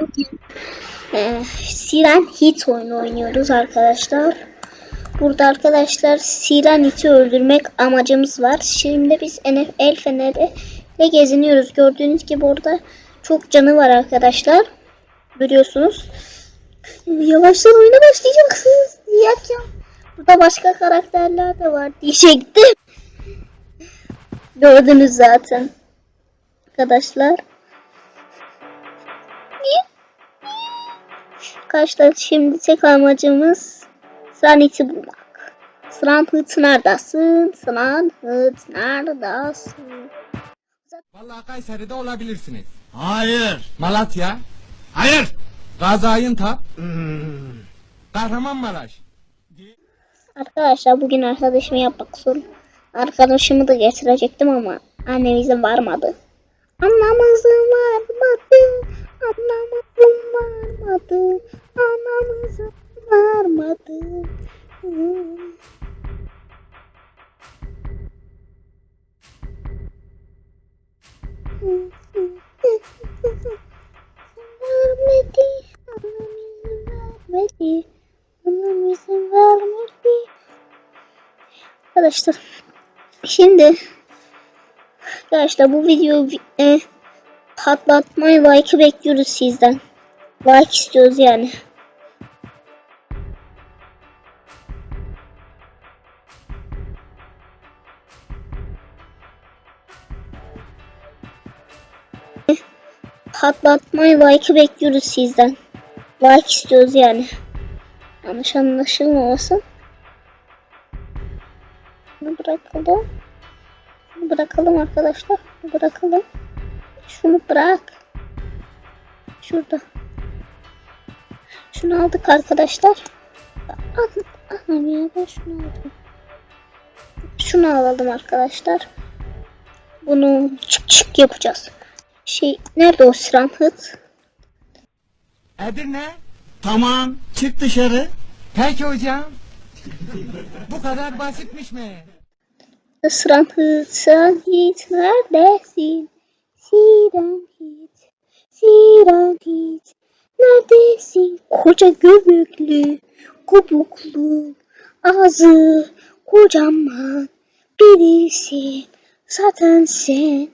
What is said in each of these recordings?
Bugün e, Siren Hit oyunu oynuyoruz arkadaşlar. Burada arkadaşlar Siren Hit'i öldürmek amacımız var. Şimdi biz NF El Feneri ile geziniyoruz. Gördüğünüz gibi orada çok canı var arkadaşlar. Görüyorsunuz. Yavaştan oyuna başlayacaksınız diyeceğim. Burada başka karakterler de var diyecektim. Gördünüz zaten. Arkadaşlar. Arkadaşlar şimdi tek amacımız Sanit'i bulmak. Sıran hıt neredesin? Sıran hıt neredesin? Vallahi Kayseri'de olabilirsiniz. Hayır. Malatya, Hayır. Gaziantep, Kahramanmaraş. Arkadaşlar bugün arkadaşımı yapmak istiyorum. Arkadaşımı da getirecektim ama annem izin vermedi. Anamızın varmadı. Anamızın varmadı. Anamızın varmadı. Vermedi. Anam izin vermedi. Anam izin vermedi. Arkadaşlar şimdi arkadaşlar bu videoyu e, patlatmayı like'ı bekliyoruz sizden. Like istiyoruz yani. Patlatmayı like'ı bekliyoruz sizden. Like istiyoruz yani. Yanlış anlaşılmasın. Bunu bırakalım. Bunu bırakalım arkadaşlar. Bırakalım. Şunu bırak. Şurada. Şunu aldık arkadaşlar. Al, anam ya ben şunu aldım. Şunu alalım arkadaşlar. Bunu çık çık yapacağız. Şey nerede o siren hıt? Edirne, Tamam. Çık dışarı. peki hocam. Bu kadar basitmiş mi? Sıran hıt, sıran hit neredesin? Siren hit, siren hit neredesin? Koca göbüklü, kubuklu, ağzı kocaman birisi. Zaten sen,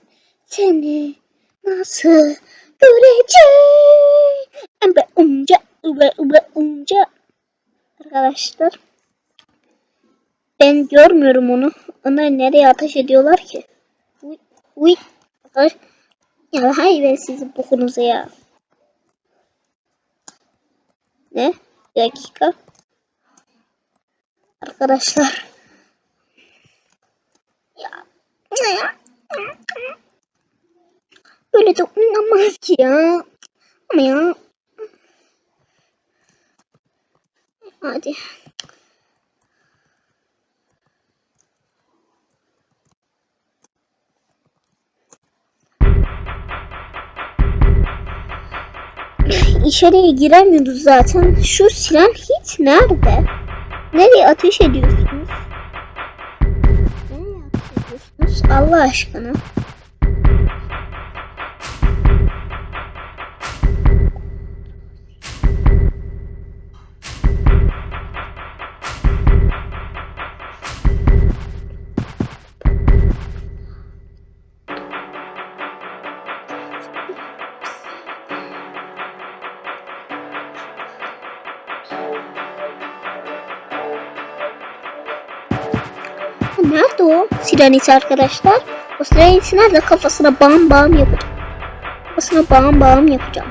seni nasıl göreceğim? Embe umca, ube ube umca. Arkadaşlar ben görmüyorum onu. Onlar nereye ateş ediyorlar ki? Uy, uy. Arkadaş. Ya hayır ben sizin bokunuza ya. Ne? Bir dakika. Arkadaşlar. Ya. Böyle de oynanmaz ki ya. Ama ya. Hadi. İçeriye giremiyoruz zaten. Şu silah hiç nerede? Nereye ateş ediyorsunuz? Nereye ateş ediyorsunuz? Allah aşkına. Sirenit arkadaşlar? O Sirenit nerede? Kafasına bam bam yapacağım. Kafasına bam bam yapacağım.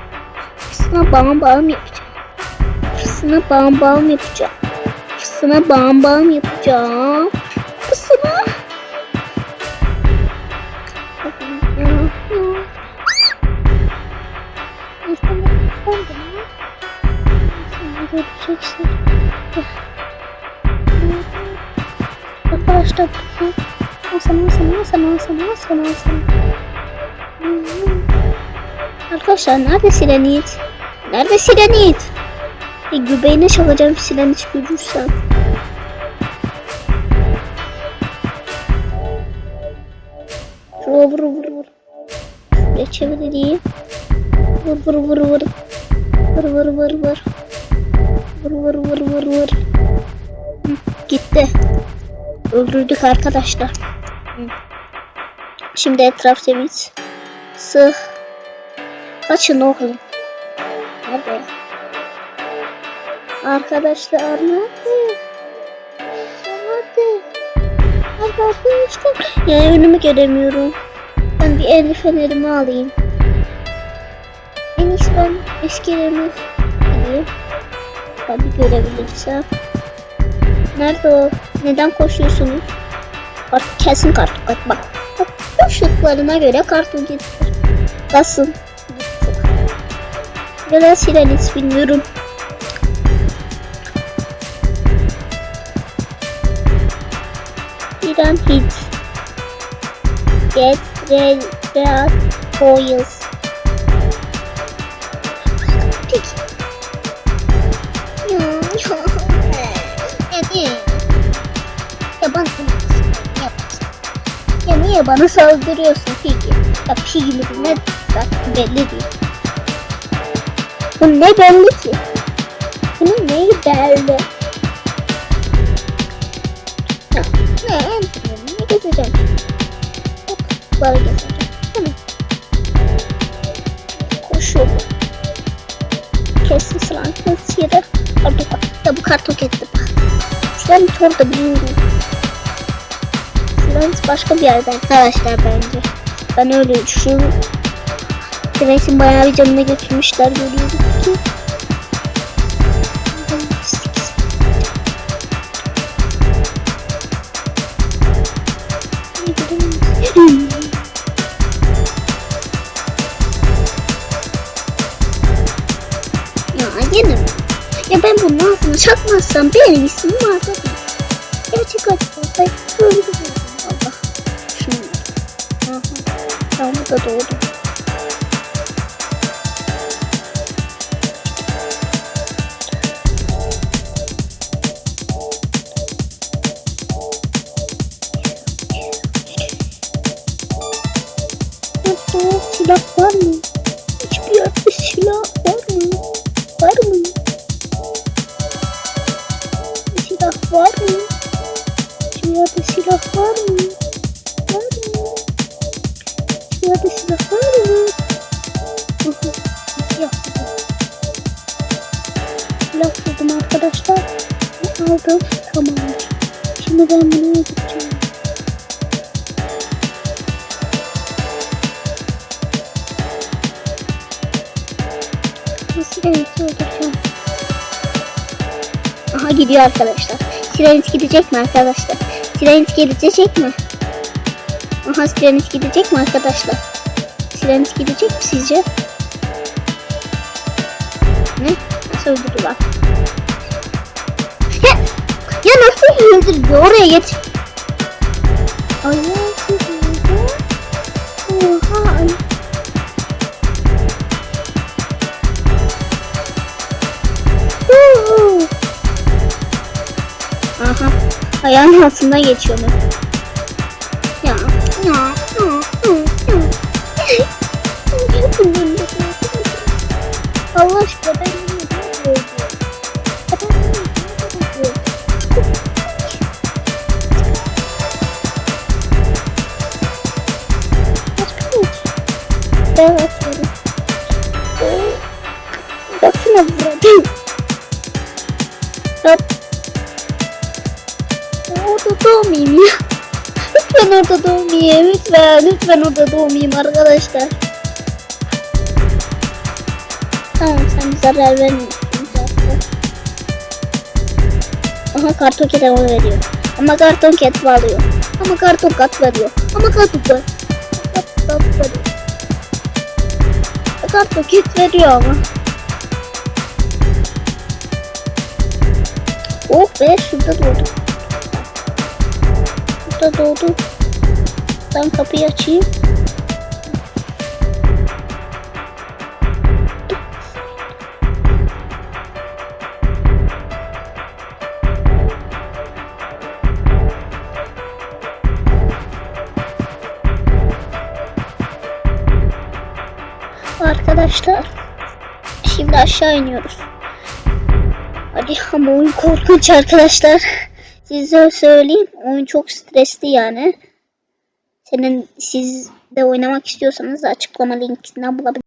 Kafasına bam bam yapacağım. Kafasına bam bam yapacağım. Kafasına bam bam yapacağım. Kafasına. Arkadaşlar bu sana sana sana sana sana sana Arkadaşlar nerede Sirenit? Nerede Sirenit? E, göbeğine çalacağım Sirenit görürsem. Şuraya vur vur vur. Şuraya çevireyim. Vur vur vur vur. Vur vur vur vur. Vur vur vur vur vur. Gitti. Öldürdük arkadaşlar. Şimdi etraf temiz. Sıh. Kaçın oğlum. Nerede? Arkadaşlar nerede? Nerede? Nerede arkadaşlar? Ya önümü göremiyorum. Ben bir el fenerimi alayım. En iyisi ben eski elimi alayım. Tabii görebilirsem. Nerede o? Neden koşuyorsunuz? Kart, kesin kartı kat bak. Bak koştuklarına göre kartı getir. Basın. Neden silen hiç bilmiyorum. İran hit. Get red red bana saldırıyorsun Piggy? Ya Piggy ne zaten belli değil. Bu ne belli ki? Bunun neyi belli? Ya, ne ne gezeceğim? Hop, böyle gezeceğim. Mi? Koşuyor bu. Kesin kesiyle kartoket. Ya bu kartoket de bak. Sıran orada biliyorum. Sıran başka bir yerde arkadaşlar bence. Ben öyle düşünüyorum. Demeksin bayağı bir canına götürmüşler görüyorum ki. Ya ben bunun ağzına çakmazsam benim ismim tabii. Gerçek acı olsaydı böyle Doğdu. Burada silah var mı? Buldum. Silah buldum arkadaşlar. Tamamdır. Şimdi ben bunu öldüreceğim. Sirenit öldüreceğim. Aha gidiyor arkadaşlar. Sirenit gidecek mi arkadaşlar? Sirenit gidecek mi? Aha Sirenit gidecek mi arkadaşlar? Sirenit gidecek mi sizce? Ne? Nasıl öldürdü bak. Ya, nasıl öldürdü? Oraya geç. Ay? Oha. Aha. Ayağın altından geçiyor mu? Ya. Ya. Ya. Ya. Ya. Allah aşkına ben bunu ne yapıyorum? Ben bunu ne yapıyorum? Ben atıyorum. Baksana burada. Hop. Ya Orada doğmayayım ya. Lütfen orada doğmayayım. Lütfen. Lütfen orada doğmayayım arkadaşlar. Tamam sen zarar zaten. Aha karton ket onu veriyor. Ama karton ket alıyor. Ama karton kat veriyor. Ama karton kat. Kat kat veriyor. Karton ket veriyor ama. Oh be şurada doğdu. Burada doğdu. Ben kapıyı açayım. Arkadaşlar Şimdi aşağı iniyoruz. Hadi ama oyun korkunç arkadaşlar. Size söyleyeyim. Oyun çok stresli yani. Senin siz de oynamak istiyorsanız açıklama linkinden bulabilirsiniz.